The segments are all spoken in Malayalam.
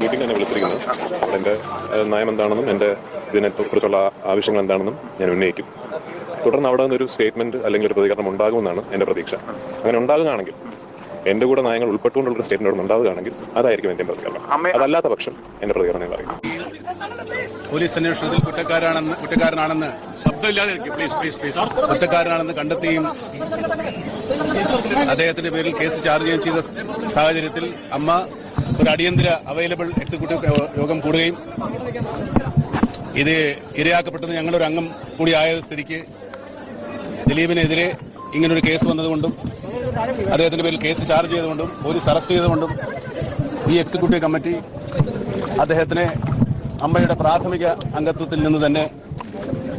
മീറ്റിംഗ് തന്നെ വിളിച്ചിരിക്കുന്നത് അപ്പോൾ എന്റെ നയം എന്താണെന്നും എന്റെ ഇതിനെ കുറിച്ചുള്ള ആവശ്യങ്ങൾ എന്താണെന്നും ഞാൻ ഉന്നയിക്കും. തുടർന്ന് അവിടെ നിന്നൊരു സ്റ്റേറ്റ്മെന്റ് അല്ലെങ്കിൽ ഒരു പ്രതികരണം ഉണ്ടാകുമെന്നാണ് എന്റെ പ്രതീക്ഷ. അങ്ങനെ ഉണ്ടാകുകയാണെങ്കിൽ എന്റെ കൂടെ നയങ്ങൾ ഉൾപ്പെട്ടുകൊണ്ടുള്ള ഒരു സ്റ്റേറ്റ്മെന്റ് അവിടെ ഉണ്ടാവുകയാണെങ്കിൽ അതായിരിക്കും എന്റെ പ്രതികരണം. അതല്ലാത്ത പക്ഷം എന്റെ പ്രതികരണം ഞാൻ അറിയിക്കും പോലീസ് അന്വേഷണത്തിൽ കുറ്റക്കാരാണെന്ന് കുറ്റക്കാരനാണെന്ന് കുറ്റക്കാരനാണെന്ന് കണ്ടെത്തുകയും അദ്ദേഹത്തിന്റെ പേരിൽ കേസ് ചാർജ് ചെയ്യുകയും ചെയ്ത സാഹചര്യത്തിൽ അമ്മ ഒരു അടിയന്തര അവൈലബിൾ എക്സിക്യൂട്ടീവ് യോഗം കൂടുകയും ഇത് ഇരയാക്കപ്പെട്ടത് ഞങ്ങളൊരു അംഗം കൂടി ആയ സ്ഥിതിക്ക് ദിലീപിനെതിരെ ഇങ്ങനൊരു കേസ് വന്നതുകൊണ്ടും അദ്ദേഹത്തിന്റെ പേരിൽ കേസ് ചാർജ് ചെയ്തുകൊണ്ടും പോലീസ് അറസ്റ്റ് ചെയ്തുകൊണ്ടും ഈ എക്സിക്യൂട്ടീവ് കമ്മിറ്റി അദ്ദേഹത്തിനെ അമ്മയുടെ പ്രാഥമിക അംഗത്വത്തിൽ നിന്ന് തന്നെ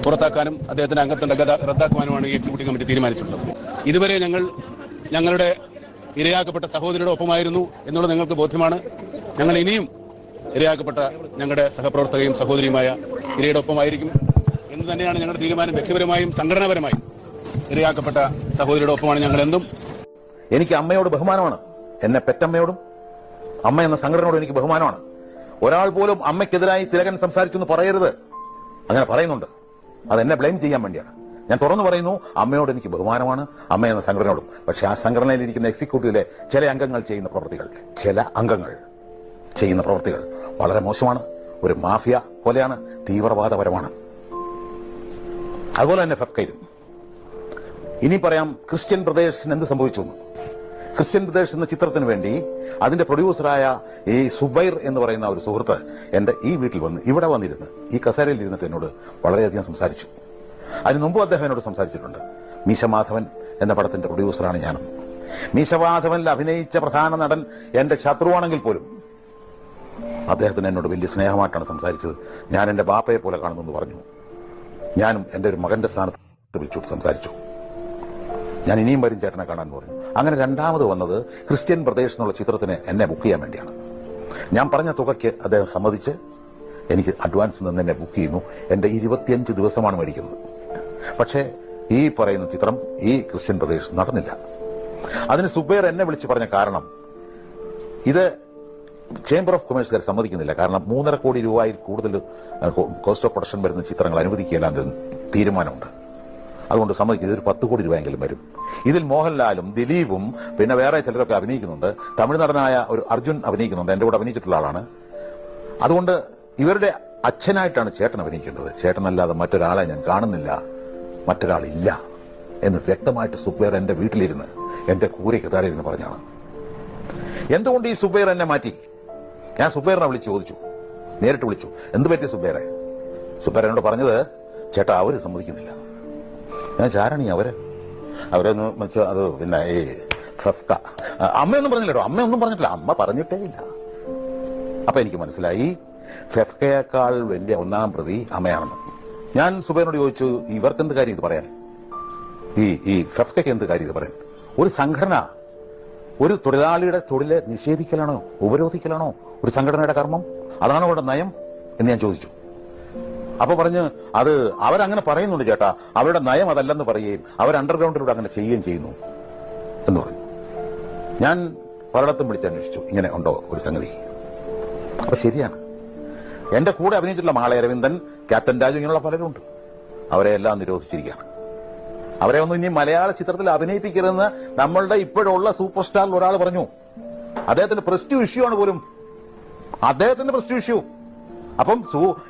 പുറത്താക്കാനും അദ്ദേഹത്തിന്റെ അംഗത്വം റദ്ദാ- റദ്ദാക്കുവാനുമാണ് ഈ എക്സിക്യൂട്ടീവ് കമ്മിറ്റി തീരുമാനിച്ചിട്ടുള്ളത്. ഇതുവരെ ഞങ്ങൾ ഞങ്ങളുടെ ഇരയാക്കപ്പെട്ട സഹോദരിയുടെ ഒപ്പമായിരുന്നു എന്നുള്ളത് നിങ്ങൾക്ക് ബോധ്യമാണ്. ഞങ്ങൾ ഇനിയും ഇരയാക്കപ്പെട്ട ഞങ്ങളുടെ സഹപ്രവർത്തകയും സഹോദരിയുമായ ഇരയുടെ ഒപ്പമായിരിക്കും എന്ന് തന്നെയാണ് ഞങ്ങളുടെ തീരുമാനം വ്യക്തിപരമായും സംഘടനാപരമായും ഇരയാക്കപ്പെട്ട സഹോദരിയുടെ ഒപ്പമാണ് ഞങ്ങൾ എന്തും എനിക്ക് അമ്മയോട് ബഹുമാനമാണ്. എന്നെ പെറ്റമ്മയോടും അമ്മ എന്ന സംഘടനയോടും എനിക്ക് ബഹുമാനമാണ്. ഒരാൾ പോലും അമ്മയ്ക്കെതിരായി തിലകൻ സംസാരിച്ചു എന്ന് പറയരുത്. അങ്ങനെ പറയുന്നുണ്ട്. അത് എന്നെ ബ്ലെയിം ചെയ്യാൻ വേണ്ടിയാണ്. ഞാൻ തുറന്നു പറയുന്നു അമ്മയോട് എനിക്ക് ബഹുമാനമാണ്. അമ്മ എന്ന സംഘടനയോടും. പക്ഷെ ആ സംഘടനയിലിരിക്കുന്ന എക്സിക്യൂട്ടീവിലെ ചില അംഗങ്ങൾ ചെയ്യുന്ന പ്രവൃത്തികൾ ചില അംഗങ്ങൾ ചെയ്യുന്ന പ്രവൃത്തികൾ വളരെ മോശമാണ്. ഒരു മാഫിയ പോലെയാണ് തീവ്രവാദപരമാണ്. അതുപോലെ തന്നെ ഫെഫ്കയിലും ഇനി പറയാം ക്രിസ്ത്യൻ പ്രദേശിന് എന്ത് സംഭവിച്ചു ക്രിസ്ത്യൻ പ്രദേശ് എന്ന ചിത്രത്തിന് വേണ്ടി അതിന്റെ പ്രൊഡ്യൂസറായ ഈ സുബൈർ എന്ന് പറയുന്ന ഒരു സുഹൃത്ത് എന്റെ ഈ വീട്ടിൽ വന്ന് ഇവിടെ വന്നിരുന്ന് ഈ കസേരയിൽ ഇരുന്നിട്ട് എന്നോട് വളരെയധികം സംസാരിച്ചു. അതിന് മുമ്പ് അദ്ദേഹം എന്നോട് സംസാരിച്ചിട്ടുണ്ട്. മീശമാധവൻ എന്ന പടത്തിന്റെ പ്രൊഡ്യൂസറാണ് ഞാനും. മീശമാധവനിൽ അഭിനയിച്ച പ്രധാന നടൻ എന്റെ ശത്രുവാണെങ്കിൽ പോലും അദ്ദേഹത്തിന് എന്നോട് വലിയ സ്നേഹമായിട്ടാണ് സംസാരിച്ചത്. ഞാൻ എന്റെ ബാപ്പയെ പോലെ കാണുന്നു പറഞ്ഞു. ഞാനും എന്റെ ഒരു മകന്റെ സ്ഥാനത്ത് വിളിച്ചോട്ട് സംസാരിച്ചു. ഞാൻ ഇനിയും വരും ചേട്ടനെ കാണാൻ പറഞ്ഞു. അങ്ങനെ രണ്ടാമത് വന്നത് ക്രിസ്ത്യൻ പ്രദേശ് എന്നുള്ള ചിത്രത്തിന് എന്നെ ബുക്ക് ചെയ്യാൻ വേണ്ടിയാണ്. ഞാൻ പറഞ്ഞ തുകയ്ക്ക് അദ്ദേഹം സമ്മതിച്ച് എനിക്ക് അഡ്വാൻസ് നിന്ന് എന്നെ ബുക്ക് ചെയ്യുന്നു. എന്റെ ഇരുപത്തിയഞ്ച് ദിവസമാണ് മേടിക്കുന്നത്. പക്ഷേ ഈ പറയുന്ന ചിത്രം ഈ ക്രിസ്ത്യൻ പ്രദേശത്ത് നടന്നില്ല. അതിന് സുബേർ എന്നെ വിളിച്ച് പറഞ്ഞ കാരണം ഇത് ചേംബർ ഓഫ് കൊമേഴ്സുകാർ സമ്മതിക്കുന്നില്ല. കാരണം മൂന്നര കോടി രൂപയിൽ കൂടുതൽ കോസ്റ്റ് ഓഫ് പ്രൊഡക്ഷൻ വരുന്ന ചിത്രങ്ങൾ അനുവദിക്കില്ല എന്നൊരു തീരുമാനമുണ്ട്. അതുകൊണ്ട് സമ്മതിക്കുന്നത് ഒരു പത്ത് കോടി രൂപയെങ്കിലും വരും. ഇതിൽ മോഹൻലാലും ദിലീപും പിന്നെ വേറെ ചിലരൊക്കെ അഭിനയിക്കുന്നുണ്ട്. തമിഴ് നടനായ ഒരു അർജുൻ അഭിനയിക്കുന്നുണ്ട്. എന്റെ കൂടെ അഭിനയിച്ചിട്ടുള്ള ആളാണ്. അതുകൊണ്ട് ഇവരുടെ അച്ഛനായിട്ടാണ് ചേട്ടൻ അഭിനയിക്കേണ്ടത്. ചേട്ടനല്ലാതെ മറ്റൊരാളെ ഞാൻ കാണുന്നില്ല. മറ്റൊരാളില്ല എന്ന് വ്യക്തമായിട്ട് സുബേർ എന്റെ വീട്ടിലിരുന്ന് എന്റെ കൂരയ്ക്ക് താഴെ ഇരുന്ന് പറഞ്ഞാണ്. എന്തുകൊണ്ട് ഈ സുബൈർ എന്നെ മാറ്റി? ഞാൻ സുബൈറിനെ വിളിച്ച് ചോദിച്ചു. നേരിട്ട് വിളിച്ചു. എന്ത് പറ്റി സുബൈറെ സുബൈർ എന്നോട് പറഞ്ഞത് ചേട്ടാ അവർ സമ്മതിക്കുന്നില്ല. ഞാൻ ചാരണി അവർ? അവരെന്ന് വെച്ചാൽ അത് പിന്നെ ഈ ഫെഫ്ക അമ്മയൊന്നും പറഞ്ഞില്ലട്ടോ അമ്മയൊന്നും പറഞ്ഞിട്ടില്ല. അമ്മ പറഞ്ഞിട്ടേ ഇല്ല. അപ്പൊ എനിക്ക് മനസ്സിലായി ഫെഫ്കയേക്കാൾ വലിയ ഒന്നാം പ്രതി അമ്മയാണെന്ന്. ഞാൻ സുബൈനോട് ചോദിച്ചു ഇവർക്ക് എന്ത് കാര്യം ഇത് പറയാൻ? ഈ ഈ കഫ്കയ്ക്ക് എന്ത് കാര്യം ഇത് പറയാൻ? ഒരു സംഘടന ഒരു തൊഴിലാളിയുടെ തൊഴിലെ നിഷേധിക്കലാണോ ഉപരോധിക്കലാണോ ഒരു സംഘടനയുടെ കർമ്മം? അതാണോ അവരുടെ നയം എന്ന് ഞാൻ ചോദിച്ചു. അപ്പൊ പറഞ്ഞ് അത് അവരങ്ങനെ പറയുന്നുണ്ട് ചേട്ടാ. അവരുടെ നയം അതല്ലെന്ന് പറയുകയും അവർ അണ്ടർഗ്രൗണ്ടിലൂടെ അങ്ങനെ ചെയ്യുകയും ചെയ്യുന്നു. എന്ന് പറഞ്ഞു. ഞാൻ പലയിടത്തും വിളിച്ചന്വേഷിച്ചു ഇങ്ങനെ ഉണ്ടോ ഒരു സംഗതി? അപ്പൊ ശരിയാണ്. എന്റെ കൂടെ അഭിനയിച്ചിട്ടുള്ള മാളെ അരവിന്ദൻ ക്യാപ്റ്റൻ രാജു ഇങ്ങനെയുള്ള പലരും ഉണ്ട് അവരെ എല്ലാം നിരോധിച്ചിരിക്കുകയാണ്. അവരെ ഒന്നും ഇനി മലയാള ചിത്രത്തിൽ അഭിനയിപ്പിക്കരുതെന്ന് നമ്മളുടെ ഇപ്പോഴുള്ള സൂപ്പർ സ്റ്റാറിൽ ഒരാൾ പറഞ്ഞു. അദ്ദേഹത്തിന്റെ പ്രസ്റ്റീവ് ഇഷ്യൂ ആണ് പോലും. അദ്ദേഹത്തിന്റെ പ്രസ്റ്റീവ് ഇഷ്യൂ അപ്പം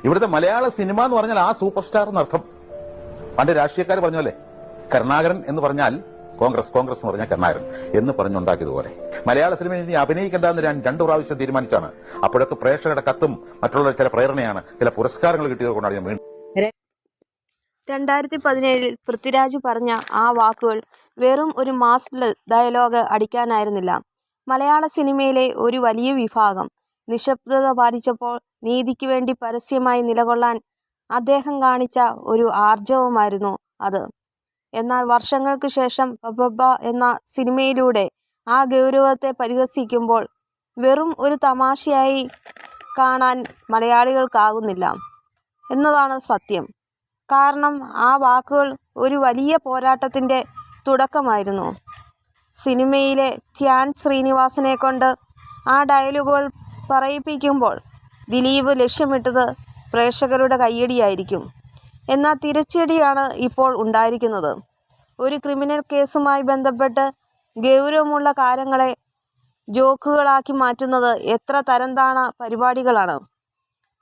ഇവിടുത്തെ മലയാള സിനിമ എന്ന് പറഞ്ഞാൽ ആ സൂപ്പർ സ്റ്റാർ എന്നർത്ഥം. പണ്ട് രാഷ്ട്രീയക്കാർ പറഞ്ഞല്ലേ കരുണാകരൻ എന്ന് പറഞ്ഞാൽ കോൺഗ്രസ് കോൺഗ്രസ് എന്ന് പറഞ്ഞാൽ കരുണാകരൻ എന്ന് പറഞ്ഞുണ്ടാക്കിയതുപോലെ മലയാള സിനിമയിൽ ഇനി അഭിനയിക്കേണ്ടെന്ന് ഞാൻ രണ്ടു പ്രാവശ്യം തീരുമാനിച്ചാണ്. അപ്പോഴൊക്കെ പ്രേക്ഷകരുടെ കത്തും മറ്റുള്ള ചില പ്രേരണയാണ് ചില പുരസ്കാരങ്ങൾ കിട്ടിയത് കൊണ്ടാണ് ഞാൻ വീണ്ടും രണ്ടായിരത്തി പതിനേഴിൽ പൃഥ്വിരാജ് പറഞ്ഞ ആ വാക്കുകൾ വെറും ഒരു മാസ്റ്റർ ഡയലോഗ് അടിക്കാനായിരുന്നില്ല. മലയാള സിനിമയിലെ ഒരു വലിയ വിഭാഗം. നിശബ്ദത പാലിച്ചപ്പോൾ നീതിക്ക് വേണ്ടി പരസ്യമായി നിലകൊള്ളാൻ അദ്ദേഹം കാണിച്ച ഒരു ആർജവമായിരുന്നു അത്. എന്നാൽ വർഷങ്ങൾക്ക് ശേഷം ബബബ എന്ന സിനിമയിലൂടെ ആ ഗൗരവത്തെ പരിഹസിക്കുമ്പോൾ വെറും ഒരു തമാശയായി കാണാൻ മലയാളികൾക്കാകുന്നില്ല എന്നതാണ് സത്യം. കാരണം ആ വാക്കുകൾ ഒരു വലിയ പോരാട്ടത്തിന്റെ തുടക്കമായിരുന്നു. സിനിമയിലെ ധ്യാൻ ശ്രീനിവാസനെ കൊണ്ട് ആ ഡയലോഗുകൾ പറയിപ്പിക്കുമ്പോൾ ദിലീപ് ലക്ഷ്യമിട്ടത് പ്രേക്ഷകരുടെ കയ്യടിയായിരിക്കും. എന്നാൽ തിരിച്ചടിയാണ് ഇപ്പോൾ ഉണ്ടായിരിക്കുന്നത്. ഒരു ക്രിമിനൽ കേസുമായി ബന്ധപ്പെട്ട് ഗൗരവമുള്ള കാര്യങ്ങളെ ജോക്കുകളാക്കി മാറ്റുന്നത് എത്ര തരംതാണ പരിപാടികളാണ്.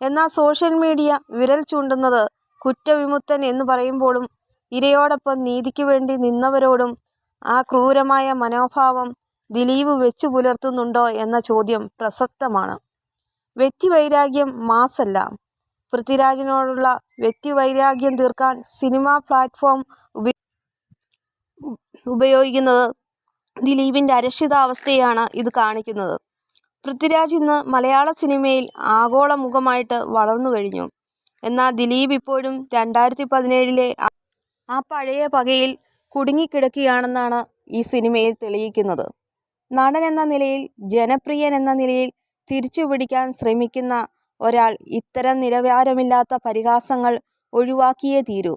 എന്നാൽ സോഷ്യൽ മീഡിയ വിരൽ ചൂണ്ടുന്നത് കുറ്റവിമുക്തൻ എന്ന് പറയുമ്പോഴും ഇരയോടൊപ്പം നീതിക്ക് വേണ്ടി നിന്നവരോടും ആ ക്രൂരമായ മനോഭാവം ദിലീപ് വെച്ചു പുലർത്തുന്നുണ്ടോ എന്ന ചോദ്യം പ്രസക്തമാണ്. വ്യക്തിവൈരാഗ്യം മാസല്ല. പൃഥ്വിരാജിനോടുള്ള വ്യക്തിവൈരാഗ്യം തീർക്കാൻ സിനിമാ പ്ലാറ്റ്ഫോം ഉപ ഉപയോഗിക്കുന്നത് ദിലീപിന്റെ അരക്ഷിതാവസ്ഥയാണ് ഇത് കാണിക്കുന്നത്. പൃഥ്വിരാജ് ഇന്ന് മലയാള സിനിമയിൽ ആഗോള മുഖമായിട്ട് വളർന്നു കഴിഞ്ഞു. എന്നാൽ ദിലീപ് ഇപ്പോഴും രണ്ടായിരത്തി പതിനേഴിലെ ആ പഴയ പകയിൽ കുടുങ്ങിക്കിടക്കുകയാണെന്നാണ് ഈ സിനിമയിൽ തെളിയിക്കുന്നത്. നടൻ എന്ന നിലയിൽ ജനപ്രിയൻ എന്ന നിലയിൽ തിരിച്ചുപിടിക്കാൻ ശ്രമിക്കുന്ന ഒരാൾ ഇത്തരം നിലവാരമില്ലാത്ത പരിഹാസങ്ങൾ ഒഴിവാക്കിയേ തീരൂ.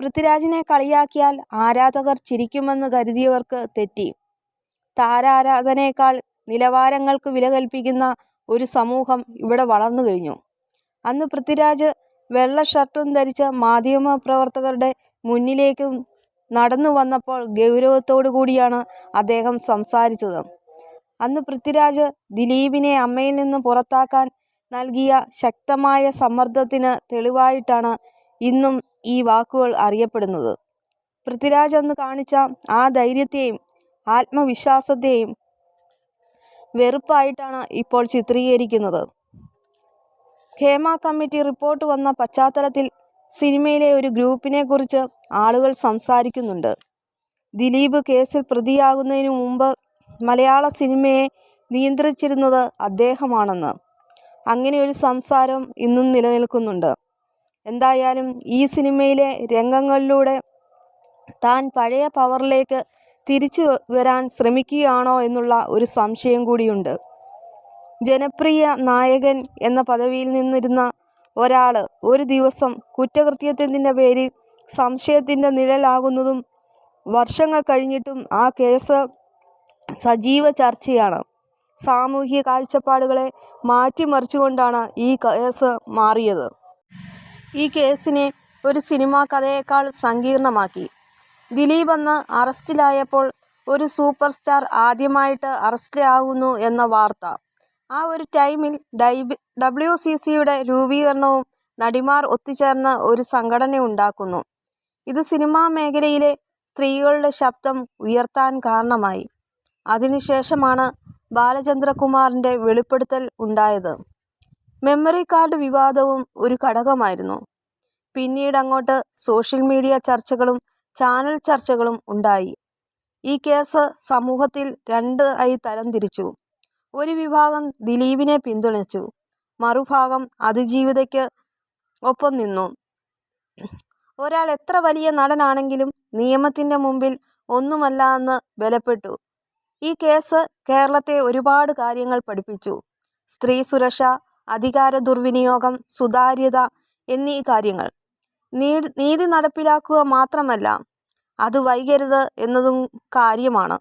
പൃഥ്വിരാജിനെ കളിയാക്കിയാൽ ആരാധകർ ചിരിക്കുമെന്ന് കരുതിയവർക്ക് തെറ്റി. താരാരാധനയേക്കാൾ നിലവാരങ്ങൾക്ക് വില കൽപ്പിക്കുന്ന ഒരു സമൂഹം ഇവിടെ വളർന്നു കഴിഞ്ഞു. അന്ന് പൃഥ്വിരാജ് വെള്ള ഷർട്ടും ധരിച്ച മാധ്യമ പ്രവർത്തകരുടെ മുന്നിലേക്കും നടന്നു വന്നപ്പോൾ ഗൗരവത്തോടു കൂടിയാണ് അദ്ദേഹം സംസാരിച്ചത്. അന്ന് പൃഥ്വിരാജ് ദിലീപിനെ അമ്മയിൽ നിന്ന് പുറത്താക്കാൻ നൽകിയ ശക്തമായ സമ്മർദ്ദത്തിന് തെളിവായിട്ടാണ് ഇന്നും ഈ വാക്കുകൾ അറിയപ്പെടുന്നത്. പൃഥ്വിരാജ് അന്ന് കാണിച്ച ആ ധൈര്യത്തെയും ആത്മവിശ്വാസത്തെയും വെറുപ്പായിട്ടാണ് ഇപ്പോൾ ചിത്രീകരിക്കുന്നത്. ഹേമ കമ്മിറ്റി റിപ്പോർട്ട് വന്ന പശ്ചാത്തലത്തിൽ സിനിമയിലെ ഒരു ഗ്രൂപ്പിനെ കുറിച്ച് ആളുകൾ സംസാരിക്കുന്നുണ്ട്. ദിലീപ് കേസിൽ പ്രതിയാകുന്നതിനു മുമ്പ് മലയാള സിനിമയെ നിയന്ത്രിച്ചിരുന്നത് അദ്ദേഹമാണെന്ന്. അങ്ങനെ ഒരു സംസാരം ഇന്നും നിലനിൽക്കുന്നുണ്ട്. എന്തായാലും ഈ സിനിമയിലെ രംഗങ്ങളിലൂടെ താൻ പഴയ പവറിലേക്ക് തിരിച്ചു വരാൻ ശ്രമിക്കുകയാണോ എന്നുള്ള ഒരു സംശയം കൂടിയുണ്ട്. ജനപ്രിയ നായകൻ എന്ന പദവിയിൽ നിന്നിരുന്ന ഒരാൾ ഒരു ദിവസം കുറ്റകൃത്യത്തിന്റെ പേരിൽ സംശയത്തിന്റെ നിഴലാകുന്നതും വർഷങ്ങൾ കഴിഞ്ഞിട്ടും ആ കേസ് സജീവ ചർച്ചയാണ്. സാമൂഹിക കാഴ്ചപ്പാടുകളെ മാറ്റിമറിച്ചുകൊണ്ടാണ് ഈ കേസ് മാറിയത്. ഈ കേസിനെ ഒരു സിനിമാ കഥയേക്കാൾ സങ്കീർണമാക്കി. ദിലീപ് അന്ന് അറസ്റ്റിലായപ്പോൾ ഒരു സൂപ്പർ സ്റ്റാർ ആദ്യമായിട്ട് അറസ്റ്റിലാകുന്നു എന്ന വാർത്ത. ആ ഒരു ടൈമിൽ ഡൈബി ഡബ്ല്യു സി സിയുടെ രൂപീകരണവും നടിമാർ ഒത്തുചേർന്ന് ഒരു സംഘടന ഉണ്ടാക്കുന്നു. ഇത് സിനിമാ മേഖലയിലെ സ്ത്രീകളുടെ ശബ്ദം ഉയർത്താൻ കാരണമായി. അതിനുശേഷമാണ് ബാലചന്ദ്രകുമാറിന്റെ വെളിപ്പെടുത്തൽ ഉണ്ടായത്. മെമ്മറി കാർഡ് വിവാദവും ഒരു ഘടകമായിരുന്നു. പിന്നീട് അങ്ങോട്ട് സോഷ്യൽ മീഡിയ ചർച്ചകളും ചാനൽ ചർച്ചകളും ഉണ്ടായി. ഈ കേസ് സമൂഹത്തിൽ രണ്ട് ആയി തരംതിരിച്ചു ഒരു വിഭാഗം ദിലീപിനെ പിന്തുണച്ചു. മറുഭാഗം അതിജീവിതയ്ക്ക് ഒപ്പം നിന്നു. ഒരാൾ എത്ര വലിയ നടനാണെങ്കിലും നിയമത്തിന്റെ മുമ്പിൽ ഒന്നുമല്ല എന്ന് ബലപ്പെട്ടു. ഈ കേസ് കേരളത്തെ ഒരുപാട് കാര്യങ്ങൾ പഠിപ്പിച്ചു. സ്ത്രീ സുരക്ഷ അധികാര ദുർവിനിയോഗം സുതാര്യത എന്നീ കാര്യങ്ങൾ. നീതി നടപ്പിലാക്കുക മാത്രമല്ല അത് വൈകരുത് എന്നതും കാര്യമാണ്.